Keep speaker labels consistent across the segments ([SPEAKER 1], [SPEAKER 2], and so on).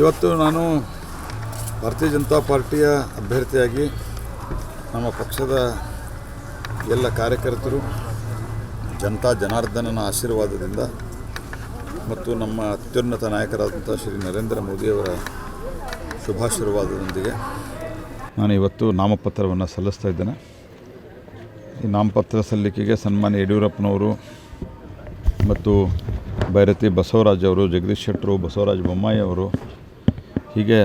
[SPEAKER 1] ಇವತ್ತು ನಾನು ಭಾರತೀಯ ಜನತಾ ಪಾರ್ಟಿಯ ಅಭ್ಯರ್ಥಿಯಾಗಿ ನಮ್ಮ ಪಕ್ಷದ ಎಲ್ಲ ಕಾರ್ಯಕರ್ತರು, ಜನತಾ ಜನಾರ್ದನನ ಆಶೀರ್ವಾದದಿಂದ ಮತ್ತು ನಮ್ಮ ಅತ್ಯುನ್ನತ ನಾಯಕರಾದಂಥ ಶ್ರೀ ನರೇಂದ್ರ ಮೋದಿಯವರ ಶುಭಾಶೀರ್ವಾದದೊಂದಿಗೆ ನಾನು ಇವತ್ತು ನಾಮಪತ್ರವನ್ನು ಸಲ್ಲಿಸ್ತಾ ಇದ್ದೇನೆ. ಈ ನಾಮಪತ್ರ ಸಲ್ಲಿಕೆಗೆ ಸನ್ಮಾನ್ಯ ಯಡಿಯೂರಪ್ಪನವರು ಮತ್ತು ಭೈರತಿ ಬಸವರಾಜ್ ಅವರು, ಜಗದೀಶ್ ಶೆಟ್ಟರು, ಬಸವರಾಜ್ ಬೊಮ್ಮಾಯಿ ಅವರು ಹೀಗೆ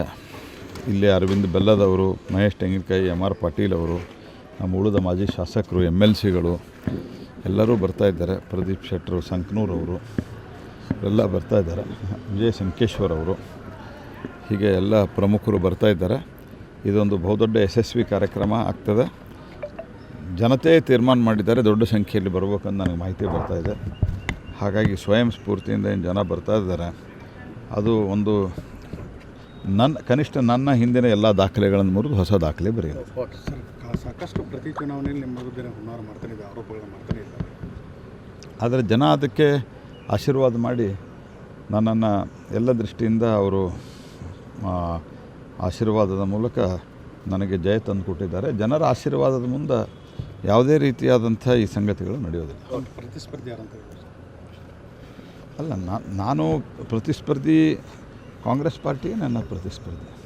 [SPEAKER 1] ಇಲ್ಲಿ ಅರವಿಂದ್ ಬೆಲ್ಲದವರು ಮಹೇಶ್ ತೆಂಗಿನಕಾಯಿ ಎಂ ಆರ್ ಪಾಟೀಲ್ ಅವರು, ನಮ್ಮ ಉಳಿದ ಮಾಜಿ ಶಾಸಕರು ಎಂ ಎಲ್ ಸಿಗಳು ಎಲ್ಲರೂ ಬರ್ತಾ ಇದ್ದಾರೆ. ಪ್ರದೀಪ್ ಶೆಟ್ಟರು, ಸಂಕನೂರ್ ಅವರು, ಎಲ್ಲ ಬರ್ತಾ ಇದ್ದಾರೆ. ವಿಜಯ್ ಸಂಕೇಶ್ವರ್ ಅವರು, ಹೀಗೆ ಎಲ್ಲ ಪ್ರಮುಖರು ಬರ್ತಾ ಇದ್ದಾರೆ. ಇದೊಂದು ಬಹುದೊಡ್ಡ ಯಶಸ್ವಿ ಕಾರ್ಯಕ್ರಮ ಆಗ್ತದೆ. ಜನತೆ ತೀರ್ಮಾನ ಮಾಡಿದ್ದಾರೆ, ದೊಡ್ಡ ಸಂಖ್ಯೆಯಲ್ಲಿ ಬರ್ಬೇಕಂತ ನನಗೆ ಮಾಹಿತಿ ಬರ್ತಾ ಇದೆ. ಹಾಗಾಗಿ ಸ್ವಯಂ ಸ್ಫೂರ್ತಿಯಿಂದ ಏನು ಜನ ಬರ್ತಾ ಇದ್ದಾರೆ. ಅದು ಒಂದು ನನ್ನ ಕನಿಷ್ಠ ನನ್ನ ಹಿಂದಿನ ಎಲ್ಲ ದಾಖಲೆಗಳನ್ನು ಮುರಿದು ಹೊಸ ದಾಖಲೆ ಬರೆಯೋದು.
[SPEAKER 2] ಸರ್. ಸಾಕಷ್ಟು ಪ್ರತಿ ಚುನಾವಣೆಯಲ್ಲಿ ನಿಮ್ಮ ವಿರುದ್ಧ ಹುನ್ನಾರ ಮಾಡ್ತಾನೆ ಇದೆ ಆರೋಪಗಳನ್ನ ಮಾಡ್ತಾನೆ ಇದ್ದಾರೆ
[SPEAKER 1] ಆದರೆ ಜನ ಅದಕ್ಕೆ ಆಶೀರ್ವಾದ ಮಾಡಿ ನನ್ನನ್ನು ಎಲ್ಲ ದೃಷ್ಟಿಯಿಂದ ಅವರು ಆಶೀರ್ವಾದದ ಮೂಲಕ ನನಗೆ ಜಯ ತಂದು ಕೊಟ್ಟಿದ್ದಾರೆ. ಜನರ ಆಶೀರ್ವಾದದ ಮುಂದೆ ಯಾವುದೇ ರೀತಿಯಾದಂಥ ಈ ಸಂಗತಿಗಳು ನಡೆಯೋದಿಲ್ಲ.
[SPEAKER 2] ಪ್ರತಿಸ್ಪರ್ಧಿ ಯಾರಂತ?
[SPEAKER 1] ಅಲ್ಲ ನಾನು ಪ್ರತಿಸ್ಪರ್ಧಿ ಕಾಂಗ್ರೆಸ್ ಪಾರ್ಟಿಯೇ ನನ್ನ ಪ್ರತಿಸ್ಪರ್ಧಿ